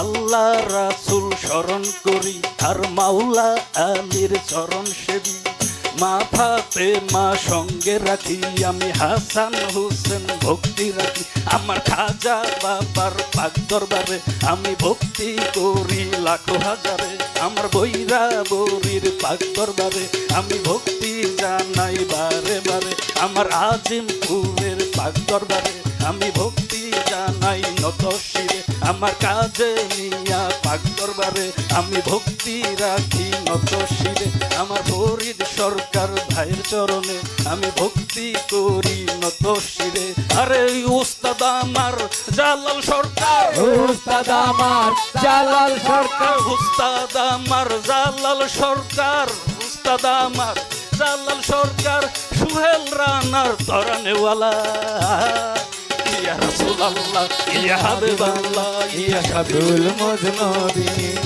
আল্লাহ রাসুল স্মরণ করি আর মাওলা আলীর চরণ সেবী। মা ফাতে মা সঙ্গে রাখি, আমি হাসান হোসেন ভক্তি রাখি। আমার খাজা বাবার পাক দরবারে আমি ভক্তি করি, লাখো হাজারে। আমার বৈরা বরির পাক দরবারে আমি ভক্তি জানাই বারে বারে। আমার আজিমপুরের পাক দরবারে আমি ভক্তি জানাই, নত শিরে আমার কাজে নিয়া পাক দরবারে আমি ভক্তি রাখি নত শিরে। আমার ফরিদ সরকার ভাইয়ের চরণে আমি ভক্তি করি নত শিরে। আরে উস্তাদ আমার জালাল সরকার। উস্তাদ আমার জালাল সরকার। উস্তাদ আমার জালাল সরকার। উস্তাদ আমার জালাল সরকার। সুহেল রানার তরানেওয়ালা ইয়া রাসূলুল্লাহ ইয়া হাবিবাল্লাহ ইয়া শাহুল মজনবী